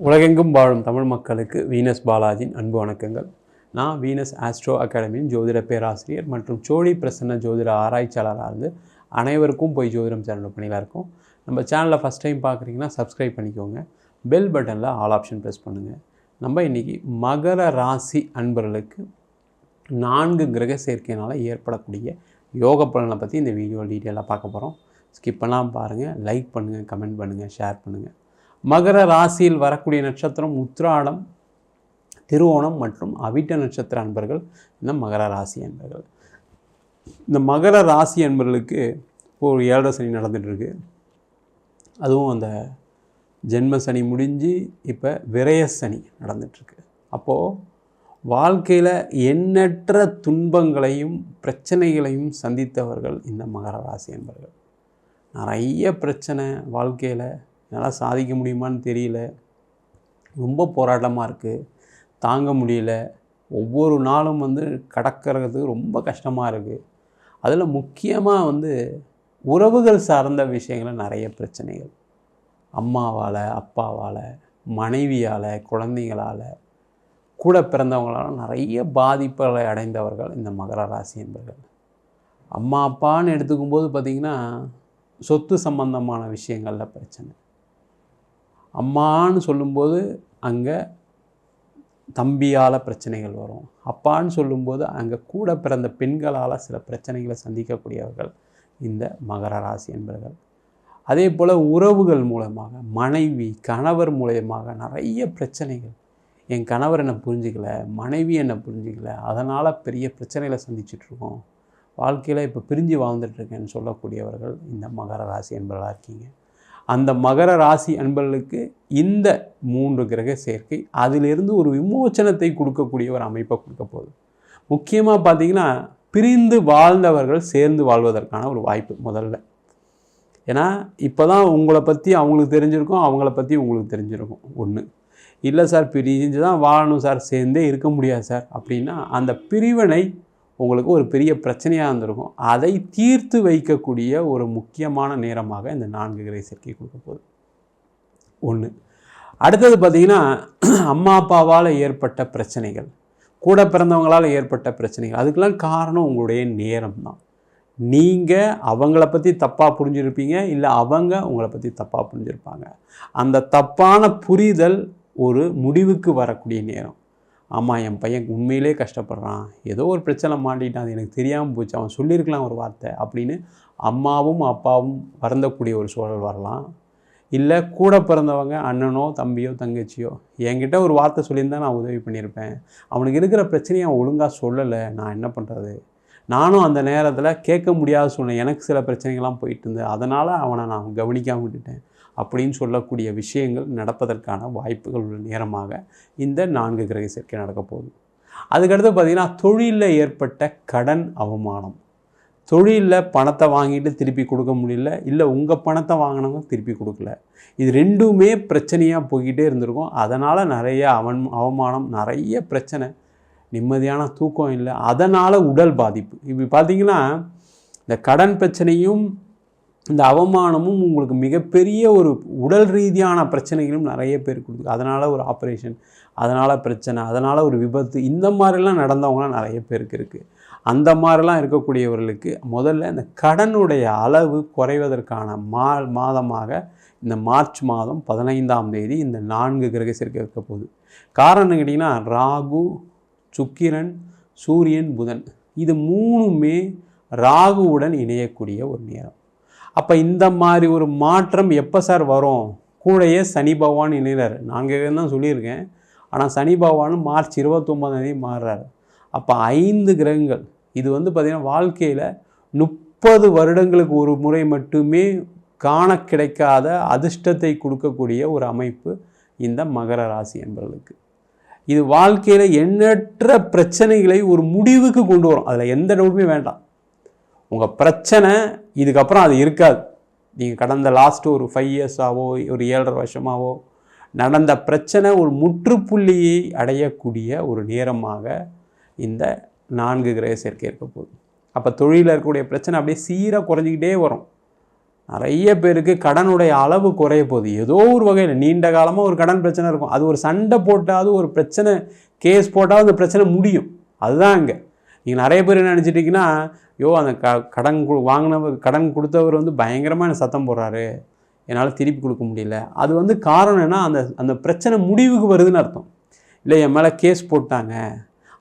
உலகெங்கும் வாழும் தமிழ் மக்களுக்கு வீனஸ் பாலாஜியின் அன்பு வணக்கங்கள். நான் வீனஸ் ஆஸ்ட்ரோ அகாடமியின் ஜோதிட பேராசிரியர் மற்றும் சோழி பிரசன்ன ஜோதிட ஆராய்ச்சியாளராக இருந்து அனைவருக்கும் போய் ஜோதிடம் சேனல் பணியில் இருக்கும். நம்ம சேனலை ஃபஸ்ட் டைம் பார்க்குறீங்கன்னா சப்ஸ்கிரைப் பண்ணிக்கோங்க. பெல் பட்டனில் ஆல் ஆப்ஷன் ப்ரெஸ் பண்ணுங்கள் நம்ம இன்றைக்கி மகர ராசி அன்பர்களுக்கு நான்கு கிரக சேர்க்கையினால் ஏற்படக்கூடிய யோக பலனை பற்றி இந்த வீடியோ டீட்டெயிலாக பார்க்க போகிறோம் ஸ்கிப் பண்ணாமல் பாருங்கள் லைக் பண்ணுங்கள் கமெண்ட் பண்ணுங்கள் ஷேர் பண்ணுங்கள் மகர ராசியில் வரக்கூடிய நட்சத்திரம் உத்ராடம் திருவோணம் மற்றும் அவிட்ட நட்சத்திர அன்பர்கள். இந்த மகர ராசி அன்பர்கள். இந்த மகர ராசி அன்பர்களுக்கு இப்போ ஒரு ஏழரை சனி நடந்துகிட்ருக்கு அதுவும் அந்த ஜென்ம சனி முடிஞ்சு இப்போ விரய சனி நடந்துகிட்ருக்கு அப்போது வாழ்க்கையில் எண்ணற்ற துன்பங்களையும் பிரச்சனைகளையும் சந்தித்தவர்கள் இந்த மகர ராசி என்பர்கள் நிறைய பிரச்சனை வாழ்க்கையில் என்னால் சாதிக்க முடியுமான்னு தெரியல. ரொம்ப போராட்டமாக இருக்குது தாங்க முடியல. ஒவ்வொரு நாளும் வந்து கடக்கிறது ரொம்ப கஷ்டமாக இருக்குது அதில் முக்கியமாக வந்து உறவுகள் சார்ந்த விஷயங்களில் நிறைய பிரச்சனைகள். அம்மாவால் அப்பாவால் மனைவியால் குழந்தைங்களால் கூட பிறந்தவங்களால் நிறைய பாதிப்புகளை அடைந்தவர்கள் இந்த மகர ராசி என்பர்கள். அம்மா அப்பான்னு எடுத்துக்கும்போது பார்த்திங்கன்னா சொத்து சம்பந்தமான விஷயங்களில் பிரச்சனை. அம்மான்னு சொல்லும்போது அங்கே தம்பியால் பிரச்சனைகள் வரும். அப்பான்னு சொல்லும்போது அங்கே கூட பிறந்த பெண்களால் சில பிரச்சனைகளை சந்திக்கக்கூடியவர்கள் இந்த மகர ராசி என்பவர்கள் அதே போல் உறவுகள் மூலமாக மனைவி கணவர் மூலயமாக நிறைய பிரச்சனைகள். என் கணவர் என்னை புரிஞ்சிக்கல மனைவி என்னை புரிஞ்சிக்கல அதனால் பெரிய பிரச்சனைகளை சந்திச்சிட்ருக்கோம். வாழ்க்கையில் இப்போ பிரிஞ்சு வாழ்ந்துட்டுருக்கேன்னு சொல்லக்கூடியவர்கள் இந்த மகர ராசி என்பவர்களாக இருக்கீங்க. அந்த மகர ராசி அன்பர்களுக்கு இந்த மூன்று கிரக சேர்க்கை அதிலிருந்து ஒரு விமோச்சனத்தை கொடுக்கக்கூடிய ஒரு அமைப்பை கொடுக்க போகுது. முக்கியமாக பார்த்தீங்கன்னா பிரிந்து வாழ்ந்தவர்கள் சேர்ந்து வாழ்வதற்கான ஒரு வாய்ப்பு முதல்ல. ஏன்னா இப்போ தான் உங்களை பற்றி அவங்களுக்கு தெரிஞ்சிருக்கும் அவங்கள பற்றி உங்களுக்கு தெரிஞ்சிருக்கும். ஒன்று இல்லை சார் பிரிஞ்சு தான் வாழணும் சார் சேர்ந்தே இருக்க முடியாது சார். அப்படின்னா அந்த பிரிவினை உங்களுக்கு ஒரு பெரிய பிரச்சனையாக இருந்திருக்கும். அதை தீர்த்து வைக்கக்கூடிய ஒரு முக்கியமான நேரமாக இந்த நான்கு கிரக சேர்க்கை கொடுக்க போகுது. ஒன்று அடுத்தது பார்த்திங்கன்னா அம்மா அப்பாவால் ஏற்பட்ட பிரச்சனைகள் கூட பிறந்தவங்களால் ஏற்பட்ட பிரச்சனைகள் அதுக்கெல்லாம் காரணம் உங்களுடைய நேரம் தான் நீங்கள் அவங்கள பற்றி தப்பாக புரிஞ்சிருப்பீங்க இல்லை அவங்க உங்களை பற்றி தப்பாக புரிஞ்சிருப்பாங்க. அந்த தப்பான புரிதல் ஒரு முடிவுக்கு வரக்கூடிய நேரம். ஆமாம் என் பையன் உண்மையிலே கஷ்டப்படுறான். ஏதோ ஒரு பிரச்சனை மாட்டிட்டான் அது எனக்கு தெரியாமல் போச்சு அவன் சொல்லியிருக்கலாம் ஒரு வார்த்தை அப்படின்னு அம்மாவும் அப்பாவும் வருந்தக்கூடிய ஒரு சூழல் வரலாம். இல்லை கூட பிறந்தவங்க அண்ணனோ தம்பியோ தங்கச்சியோ என்கிட்ட ஒரு வார்த்தை சொல்லியிருந்தா நான் உதவி பண்ணியிருப்பேன். அவனுக்கு இருக்கிற பிரச்சனையை அவன் ஒழுங்காக சொல்லலை. நான் என்ன பண்ணுறது நானும் அந்த நேரத்தில் கேட்க முடியாத சூழ்நிலை எனக்கு சில பிரச்சனைகள்லாம் போயிட்டு இருந்தது. அதனால் அவனை நான் கவனிக்காமல் விட்டுட்டேன். அப்படின்னு சொல்லக்கூடிய விஷயங்கள் நடப்பதற்கான வாய்ப்புகள் உள்ள நேரமாக இந்த நான்கு கிரக சேர்க்கை நடக்க போகுது. அதுக்கடுத்து பார்த்திங்கன்னா தொழிலில் ஏற்பட்ட கடன் அவமானம். தொழிலில் பணத்தை வாங்கிட்டு திருப்பி கொடுக்க முடியல இல்லை உங்கள் பணத்தை வாங்கினவங்க திருப்பி கொடுக்கல. இது ரெண்டுமே பிரச்சனையாக போய்கிட்டே இருந்திருக்கும். அதனால் நிறைய அவன் அவமானம் நிறைய பிரச்சனை நிம்மதியான தூக்கம் இல்லை. அதனால் உடல் பாதிப்பு. இப்படி பார்த்திங்கன்னா இந்த கடன் பிரச்சனையும் இந்த அவமானமும் உங்களுக்கு மிகப்பெரிய ஒரு உடல் ரீதியான பிரச்சனைகளும் நிறைய பேர் கொடுக்குது அதனால் ஒரு ஆப்ரேஷன் அதனால் பிரச்சனை அதனால் ஒரு விபத்து இந்த மாதிரிலாம் நடந்தவங்களாம் நிறைய பேருக்கு இருக்குது அந்த மாதிரிலாம் இருக்கக்கூடியவர்களுக்கு முதல்ல இந்த கடனுடைய அளவு குறைவதற்கான மா மாதமாக இந்த மார்ச் மாதம் பதினைந்தாம் தேதி இந்த நான்கு கிரக சேர்க்கை இருக்க போகுது. காரணம் கேட்டிங்கன்னா ராகு சுக்கிரன் சூரியன் புதன். இது மூணுமே ராகுவுடன் இணையக்கூடிய ஒரு நேரம். அப்போ இந்த மாதிரி ஒரு மாற்றம் எப்போ சார் வரும்? கூடயே சனி பகவான் இணைகிறார் நாங்கள் தான் சொல்லியிருக்கேன். ஆனால் சனி பகவான் மார்ச் இருபத்தொம்பதாம் தேதி மாறுறார். அப்போ ஐந்து கிரகங்கள் இது வந்து பார்த்திங்கன்னா வாழ்க்கையில் முப்பது வருடங்களுக்கு ஒரு முறை மட்டுமே காண கிடைக்காத அதிர்ஷ்டத்தை கொடுக்கக்கூடிய ஒரு அமைப்பு இந்த மகர ராசி என்பவர்களுக்கு. இது வாழ்க்கையில் எண்ணற்ற பிரச்சனைகளை ஒரு முடிவுக்கு கொண்டு வரும். அதில் எந்த டவுட்டுமே வேண்டாம். உங்கள் பிரச்சனை இதுக்கப்புறம் அது இருக்காது. நீங்கள் கடந்த லாஸ்ட்டு ஒரு ஃபைவ் இயர்ஸாவோ ஒரு ஏழரை வருஷமாவோ நடந்த பிரச்சனை ஒரு முற்றுப்புள்ளியை அடையக்கூடிய ஒரு நேரமாக இந்த நான்கு கிரக சேர்க்கை இருக்க போகுது. அப்போ தொழிலில் இருக்கக்கூடிய பிரச்சனை அப்படியே சீராக குறைஞ்சிக்கிட்டே வரும். நிறைய பேருக்கு கடனுடைய அளவு குறைய போகுது. ஏதோ ஒரு வகையில் நீண்ட காலமாக ஒரு கடன் பிரச்சனை இருக்கும். அது ஒரு சண்டை போட்டாவது ஒரு பிரச்சனை கேஸ் போட்டாவது அந்த பிரச்சனை முடியும். அதுதான் அங்கே. நீங்கள் நிறைய பேர் என்ன நினச்சிட்டிங்கன்னா யோ அந்த க கடன் கு வாங்கினவர் கடன் கொடுத்தவர் வந்து பயங்கரமாக எனக்கு சத்தம் போடுறாரு. என்னால் திருப்பி கொடுக்க முடியல. அது வந்து காரணம் என்ன அந்த அந்த பிரச்சனை முடிவுக்கு வருதுன்னு அர்த்தம். இல்லை என் மேலே கேஸ் போட்டாங்க.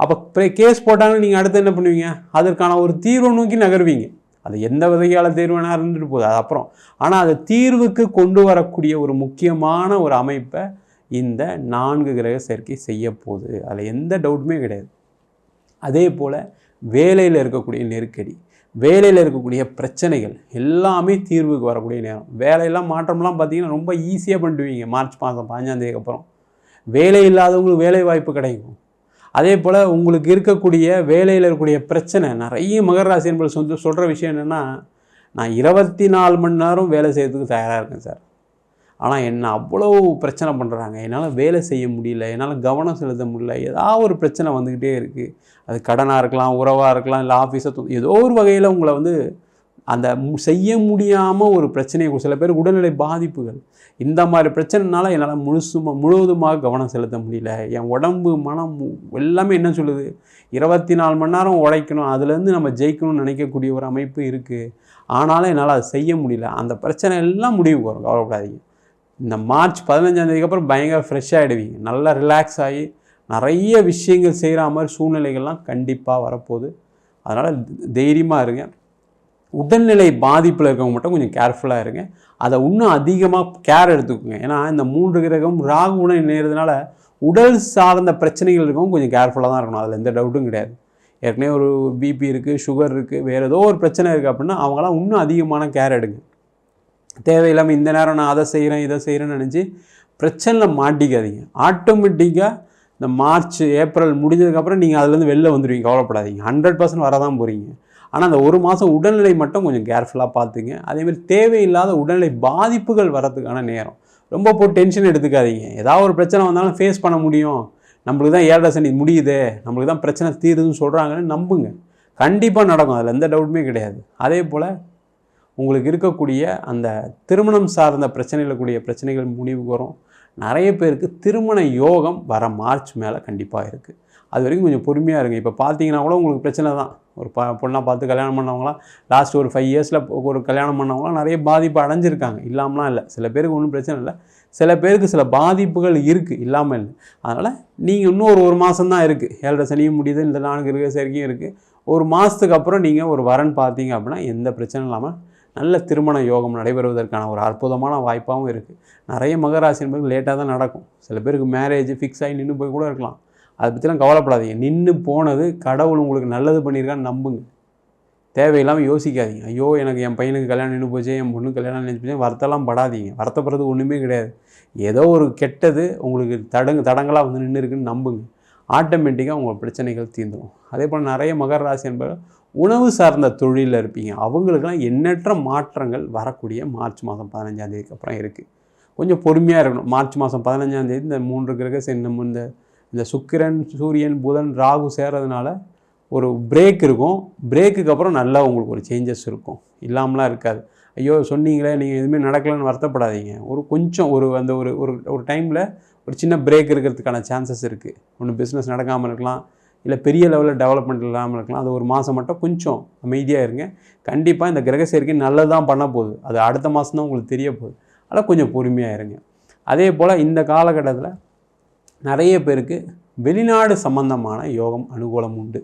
அப்போ கேஸ் போட்டாங்கன்னு நீங்கள் அடுத்து என்ன பண்ணுவீங்க? அதற்கான ஒரு தீர்வை நோக்கி நகர்வீங்க. அது எந்த வகையால தீர்வுனா இருந்துட்டு போகுது அது அப்புறம். ஆனால் அது தீர்வுக்கு கொண்டு வரக்கூடிய ஒரு முக்கியமான ஒரு அமைப்பை இந்த நான்கு கிரக சேர்க்கை செய்ய போகுது அதில் எந்த டவுட்டுமே கிடையாது. அதே போல் வேலையில் இருக்கக்கூடிய நெருக்கடி வேலையில் இருக்கக்கூடிய பிரச்சனைகள் எல்லாமே தீர்வுக்கு வரக்கூடிய நேரம். வேலையெல்லாம் மாற்றம்லாம் பார்த்தீங்கன்னா ரொம்ப ஈஸியாக பண்ணிடுவீங்க. மார்ச் மாதம் பதினஞ்சாந்தேதிக்கு அப்புறம். வேலை இல்லாதவங்களுக்கு வேலை வாய்ப்பு கிடைக்கும். அதே போல் உங்களுக்கு இருக்கக்கூடிய வேலையில் இருக்கக்கூடிய பிரச்சனை நிறைய மகர ராசி என்பது சொந்த சொல்கிற விஷயம் என்னென்னா நான் இருபத்தி நாலு மணி நேரம் வேலை செய்கிறதுக்கு தயாராக இருக்கேன் சார். ஆனால் என்ன அவ்வளோ பிரச்சனை பண்ணுறாங்க என்னால் வேலை செய்ய முடியல என்னால் கவனம் செலுத்த முடியல ஏதாவது ஒரு பிரச்சனை வந்துக்கிட்டே இருக்குது அது கடனாக இருக்கலாம் உறவாக இருக்கலாம் இல்லை ஆஃபீஸை ஏதோ ஒரு வகையில் உங்களை வந்து அந்த செய்ய முடியாமல் ஒரு பிரச்சனையை சில பேர் உடல்நிலை பாதிப்புகள். இந்த மாதிரி பிரச்சனைனால என்னால் முழுசுமாக முழுவதுமாக கவனம் செலுத்த முடியல. என் உடம்பு மனம் எல்லாமே என்ன சொல்லுது? இருபத்தி நாலு மணி நேரம் உழைக்கணும் அதுலேருந்து நம்ம ஜெயிக்கணும்னு நினைக்கக்கூடிய ஒரு அமைப்பு இருக்குது ஆனாலும் என்னால் அதை செய்ய முடியல. அந்த பிரச்சனை எல்லாம் முடிவுக்கு வரும் கவலைப்படாதீங்க. இந்த மார்ச் பதினஞ்சாந்தேதிக்கு அப்புறம் பயங்கர ஃப்ரெஷ் ஆகிடுவீங்க நல்லா ரிலாக்ஸ் ஆகி நிறைய விஷயங்கள் செய்கிற மாதிரி சூழ்நிலைகள்லாம் கண்டிப்பாக வரப்போகுது. அதனால் தைரியமாக இருங்க. உடல்நிலை பாதிப்பில் இருக்கவங்க மட்டும் கொஞ்சம் கேர்ஃபுல்லாக இருங்க. அதை இன்னும் அதிகமாக கேர் எடுத்துக்கோங்க. ஏன்னா இந்த மூன்று கிரகம் ராகு உணவு நேரதுனால உடல் சார்ந்த பிரச்சனைகள் இருக்கவும் கொஞ்சம் கேர்ஃபுல்லாக தான் இருக்கணும். அதில் எந்த டவுட்டும் கிடையாது. ஏற்கனவே ஒரு பிபி இருக்குது சுகர் இருக்குது வேறு ஏதோ ஒரு பிரச்சனை இருக்குது அப்படின்னா அவங்களாம் இன்னும் அதிகமான கேர் எடுங்க. தேவையில்லாமல் இந்த நேரம் நான் அதை செய்கிறேன் இதை செய்கிறேன்னு நினச்சி பிரச்சனையில் மாட்டிக்காதீங்க. ஆட்டோமேட்டிக்காக இந்த மார்ச் ஏப்ரல் முடிஞ்சதுக்கப்புறம் நீங்கள் அதுலேருந்து வெளில வந்துடுவீங்க கவலைப்படாதீங்க. ஹண்ட்ரட் பர்சன்ட் வரதான் போகிறீங்க ஆனால் அந்த ஒரு மாதம் உடல்நிலை மட்டும் கொஞ்சம் கேர்ஃபுல்லாக பார்த்துங்க. அதேமாதிரி தேவையில்லாத உடல்நிலை பாதிப்புகள் வரதுக்கான நேரம். ரொம்ப போட்டு டென்ஷன் எடுத்துக்காதீங்க. ஏதாவது ஒரு பிரச்சனை வந்தாலும் ஃபேஸ் பண்ண முடியும். நம்மளுக்கு தான் ஏழரை சனி முடியுது. நம்மளுக்கு தான் பிரச்சனை தீருதுன்னு சொல்கிறாங்கன்னு நம்புங்க. கண்டிப்பாக நடக்கும். அதில் எந்த டவுட்டுமே கிடையாது. அதே போல் உங்களுக்கு இருக்கக்கூடிய அந்த திருமணம் சார்ந்த பிரச்சனையில் கூடிய பிரச்சனைகள் முடிவுக்கு வரும். நிறைய பேருக்கு திருமண யோகம் வர மார்ச் மேலே கண்டிப்பாக இருக்குது அது வரைக்கும் கொஞ்சம் பொறுமையாக இருங்க. இப்போ பார்த்தீங்கன்னா கூட உங்களுக்கு பிரச்சனை தான். ஒரு ப பொண்ணாக பார்த்து கல்யாணம் பண்ணவங்களாம் லாஸ்ட் ஒரு ஃபைவ் இயர்ஸில் ஒரு கல்யாணம் பண்ணவங்களாம் நிறைய பாதிப்பு அடைஞ்சிருக்காங்க. இல்லாமலாம் இல்லை. சில பேருக்கு ஒன்றும் பிரச்சனை இல்லை. சில பேருக்கு சில பாதிப்புகள் இருக்குது இல்லாமல் இல்லை. அதனால் நீங்கள் இன்னும் ஒரு ஒரு மாதம் தான் இருக்குது ஏழரை சனியும் முடியுது. இந்த நான்கு இருக்க சரிக்கும் இருக்குது ஒரு மாதத்துக்கு அப்புறம் நீங்கள் ஒரு வரன் பார்த்தீங்க அப்படின்னா எந்த பிரச்சனையும் இல்லாமல் நல்ல திருமண யோகம் நடைபெறுவதற்கான ஒரு அற்புதமான வாய்ப்பாகவும் இருக்குது நிறைய மகராசி என்பது லேட்டாக தான் நடக்கும். சில பேருக்கு மேரேஜ் ஃபிக்ஸ் ஆகி நின்று போய் கூட இருக்கலாம். அதை பற்றிலாம் கவலைப்படாதீங்க. நின்று போனது கடவுள் உங்களுக்கு நல்லது பண்ணியிருக்கான்னு நம்புங்க. தேவையில்லாமல் யோசிக்காதீங்க. ஐயோ எனக்கு என் பையனுக்கு கல்யாணம் நின்று போச்சு என் பொண்ணுக்கு கல்யாணம் நின்று போச்சு வருத்தெல்லாம் படாதீங்க. வருத்தப்படுறது ஒன்றுமே கிடையாது. ஏதோ ஒரு கெட்டது உங்களுக்கு தடங்கு தடங்களாக வந்து நின்று இருக்குன்னு நம்புங்க. ஆட்டோமேட்டிக்காக உங்கள் பிரச்சனைகள் தீர்ந்துடும் அதே போல் நிறைய மகர ராசி என்பது உணவு சார்ந்த தொழிலில் இருப்பீங்க. அவங்களுக்கெல்லாம் எண்ணற்ற மாற்றங்கள் வரக்கூடிய மார்ச் மாதம் பதினஞ்சாந்தேதிக்கு அப்புறம் இருக்குது கொஞ்சம் பொறுமையாக இருக்கணும். மார்ச் மாதம் பதினஞ்சாந்தேதி இந்த மூன்று கிரக சே- இந்த இந்த சுக்கிரன் சூரியன் புதன் ராகு சேர்றதுனால ஒரு பிரேக் இருக்கும். பிரேக்குக்கு அப்புறம் நல்லா உங்களுக்கு ஒரு சேஞ்சஸ் இருக்கும். இல்லாமலாம் இருக்காது. ஐயோ சொன்னீங்களே நீங்கள் எதுவுமே நடக்கலைன்னு வருத்தப்படாதீங்க. ஒரு கொஞ்சம் ஒரு அந்த ஒரு ஒரு ஒரு டைமில் ஒரு சின்ன பிரேக் இருக்கிறதுக்கான சான்சஸ் இருக்குது ஒன்று பிஸ்னஸ் நடக்காமல் இருக்கலாம். இல்லை பெரிய லெவலில் டெவலப்மெண்ட் இல்லாமல் இருக்கலாம். அது ஒரு மாதம் மட்டும் கொஞ்சம் அமைதியாக இருங்க. கண்டிப்பாக இந்த கிரக சேர்க்கை நல்லதான் பண்ண போகுது. அது அடுத்த மாதம் தான் உங்களுக்கு தெரிய போகுது. ஆனால் கொஞ்சம் பொறுமையாக இருங்க. அதே போல் இந்த காலகட்டத்தில் நிறைய பேருக்கு வெளிநாடு சம்பந்தமான யோகம் அனுகூலம் உண்டு.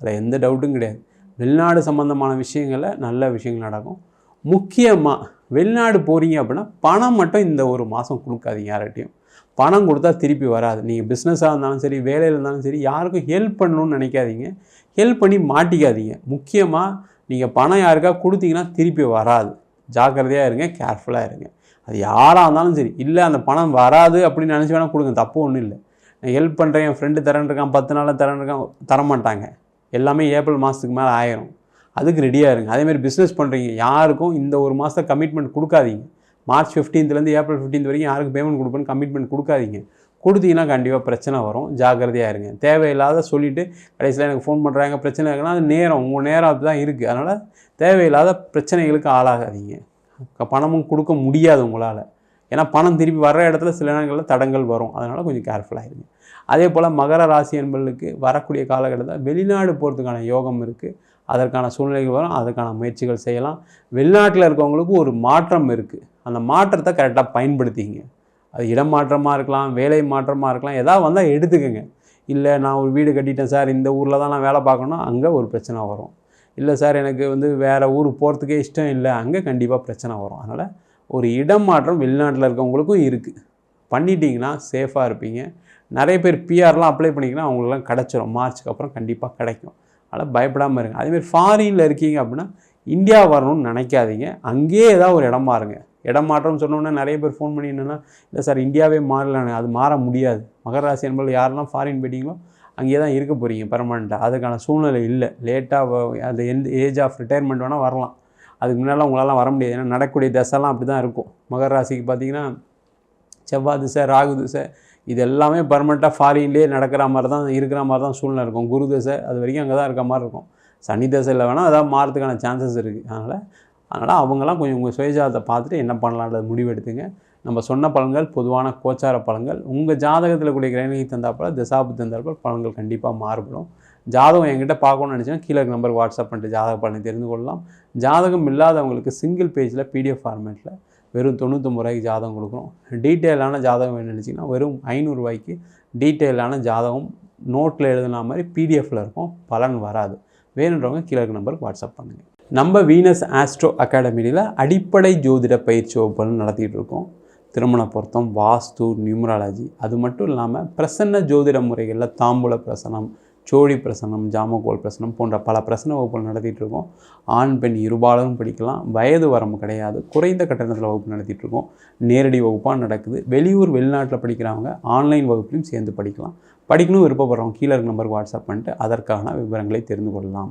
அதில் எந்த டவுட்டும் கிடையாது. வெளிநாடு சம்பந்தமான விஷயங்களில் நல்ல விஷயங்கள் நடக்கும். முக்கியமாக வெளிநாடு போகிறீங்க அப்படின்னா பணம் மட்டும் இந்த ஒரு மாதம் கொடுக்காதீங்க யார்கிட்டையும். பணம் கொடுத்தா திருப்பி வராது. நீங்கள் பிஸ்னஸாக இருந்தாலும் சரி வேலையில் இருந்தாலும் சரி யாருக்கும் ஹெல்ப் பண்ணணும்னு நினைக்காதீங்க. ஹெல்ப் பண்ணி மாட்டிக்காதீங்க. முக்கியமாக நீங்கள் பணம் யாருக்கா கொடுத்தீங்கன்னா திருப்பி வராது. ஜாக்கிரதையாக இருங்க கேர்ஃபுல்லாக இருங்க. அது யாராக இருந்தாலும் சரி இல்லை அந்த பணம் வராது அப்படின்னு நினச்சி வேணால் கொடுங்க தப்பு ஒன்றும் இல்லை. நான் ஹெல்ப் பண்ணுறேன் என் ஃப்ரெண்டு தரேன் இருக்கான் பத்து நாளில் தரேன் இருக்கான் தரமாட்டாங்க. எல்லாமே ஏப்ரல் மாதத்துக்கு மேலே ஆயிரும். அதுக்கு ரெடியாக இருங்க. அதேமாதிரி பிஸ்னஸ் பண்ணுறீங்க யாருக்கும் இந்த ஒரு மாதத்தை கமிட்மெண்ட் கொடுக்காதீங்க. மார்ச் 15th ல இருந்து ஏப்ரல் 15th வரைக்கும் யாருக்கு பேமெண்ட் கொடுப்பேன்னு கமிட்மெண்ட் கொடுக்காதீங்க. கொடுத்தீங்கன்னா கண்டிப்பாக பிரச்சனை வரும். ஜாக்கிரதையாக இருங்க. தேவையில்லாத சொல்லிவிட்டு கடைசியில் எனக்கு ஃபோன் பண்ணுறாங்க பிரச்சனை இருக்குன்னா அது நேரம். உங்கள் நேரம் அப்படி தான் இருக்குது அதனால் தேவையில்லாத பிரச்சனைகளுக்கு ஆளாகாதீங்க. பணமும் கொடுக்க முடியாது உங்களால். ஏன்னா பணம் திருப்பி வர்ற இடத்துல சில நேரங்களில் தடங்கள் வரும். அதனால் கொஞ்சம் கேர்ஃபுல்லாக இருங்க. அதே போல் மகர ராசி என்பர்களுக்கு வரக்கூடிய காலகட்டத்தில் வெளிநாடு போகிறதுக்கான யோகம் இருக்குது அதற்கான சூழ்நிலைகள் வரும். அதற்கான முயற்சிகள் செய்யலாம். வெளிநாட்டில் இருக்கவங்களுக்கு ஒரு மாற்றம் இருக்குது அந்த மாற்றத்தை கரெக்டாக பயன்படுத்திங்க அது இடம் மாற்றமாக இருக்கலாம் வேலை மாற்றமாக இருக்கலாம் எதாவது வந்தால் எடுத்துக்கோங்க. இல்லை நான் ஒரு வீடு கட்டிட்டேன் சார் இந்த ஊரில் தான் நான் வேலை பார்க்கணும் அங்கே ஒரு பிரச்சனை வரும். இல்லை சார் எனக்கு வந்து வேறு ஊர் போகிறதுக்கே இஷ்டம் இல்லை அங்கே கண்டிப்பாக பிரச்சனை வரும். அதனால் ஒரு இடம் மாற்றம் வெளிநாட்டில் இருக்கவங்களுக்கும் இருக்குது பண்ணிட்டீங்கன்னா சேஃபாக இருப்பீங்க. நிறைய பேர் பிஆர்லாம் அப்ளை பண்ணிங்கன்னா அவங்களுக்குலாம் கிடச்சிரும். மார்ச்சுக்கு அப்புறம் கண்டிப்பாக கிடைக்கும். அதனால் பயப்படாமல் இருங்க. அதேமாதிரி ஃபாரினில் இருக்கீங்க அப்படின்னா இந்தியா வரணும்னு நினைக்காதீங்க. அங்கேயே ஏதாவது ஒரு இடமா இருங்க இடம் மாற்றம் சொன்னோன்னே நிறைய பேர் ஃபோன் பண்ணி என்னென்னா இல்லை சார் இந்தியாவே மாறலன்னு அது மாற முடியாது. மகர ராசி என்பது யாரெல்லாம் ஃபாரின் போயிட்டீங்களோ அங்கேயே தான் இருக்க போகிறீங்க பெர்மனெண்ட்டாக அதுக்கான சூழ்நிலை இல்லை. லேட்டாக அந்த எந்த ஏஜ் ஆஃப் ரிட்டையர்மெண்ட் வேணால் வரலாம். அதுக்கு முன்னால் உங்களால் வர முடியாது. ஏன்னா நடக்கக்கூடிய தசைலாம் அப்படி தான் இருக்கும். மகர ராசிக்கு பார்த்தீங்கன்னா செவ்வாய் திசை ராகு திசை இது எல்லாமே பர்மனெண்ட்டாக ஃபாரின்லேயே நடக்கிற மாதிரி தான் இருக்கிற மாதிரி தான் சூழ்நிலை இருக்கும். குரு தசை அது வரைக்கும் அங்கே தான் இருக்க மாதிரி இருக்கும். சனி தசையில் வேணால் அதாவது மாறதுக்கான சான்சஸ் இருக்குது அதனால் அதனால் அவங்களாம் கொஞ்சம் உங்கள் சுயஜாதத்தை பார்த்துட்டு என்ன பண்ணலான்றது முடிவெடுத்துங்க நம்ம சொன்ன பலன்கள் பொதுவான கோச்சார பலன்கள் உங்கள் ஜாதகத்தில் கூடிய கிரகணிக்கு தந்தாப்பில் திசாபு தந்தாப்பில் பலன்கள் கண்டிப்பாக மாறுபடும். ஜாதகம் என்கிட்ட பார்க்கணும்னு நினச்சிங்கன்னா கீழே நம்பருக்கு வாட்ஸ்அப் பண்ணிட்டு ஜாதக பலனை தெரிந்து கொள்ளலாம். ஜாதகம் இல்லாதவங்களுக்கு சிங்கிள் பேஜில் பிடிஎஃப் ஃபார்மேட்டில் வெறும் தொண்ணூத்தொம்பது ரூபாய்க்கு ஜாதகம் கொடுக்குறோம் டீட்டெயிலான ஜாதகம் வேணும்னு நினச்சிங்கன்னா வெறும் ஐநூறுரூவாய்க்கு டீட்டெயிலான ஜாதகம் நோட்டில் எழுதுன மாதிரி பிடிஎஃப்பில் இருக்கும். பலன் வராது. வேணுன்றவங்க கீழே நம்பருக்கு வாட்ஸ்அப் பண்ணுங்கள் நம்ம வீனஸ் ஆஸ்ட்ரோ அகாடமியில் அடிப்படை ஜோதிட பயிற்சி வகுப்புகள் நடத்திட்டு இருக்கோம் திருமண பொருத்தம் வாஸ்து நியூமராலஜி அது மட்டும் இல்லாமல் பிரசன்ன ஜோதிட முறைகளில் தாம்பூல பிரசனம் சோழி பிரசனம் ஜாமகோல் பிரசனம் போன்ற பல பிரசன வகுப்புகள் நடத்திட்டு இருக்கோம் ஆண் பெண் இருபாலரும் படிக்கலாம். வயது வரம்பு கிடையாது. குறைந்த கட்டணத்தில் வகுப்பு நடத்திட்டு இருக்கோம் நேரடி வகுப்பாக நடக்குது. வெளியூர் வெளிநாட்டில் படிக்கிறவங்க ஆன்லைன் வகுப்புலையும் சேர்ந்து படிக்கலாம். படிக்கணும் விருப்பப்படுறவங்க கீழே இருக்க நம்பருக்கு வாட்ஸ்அப் பண்ணிட்டு அதற்கான விவரங்களை தெரிந்து கொள்ளலாம்.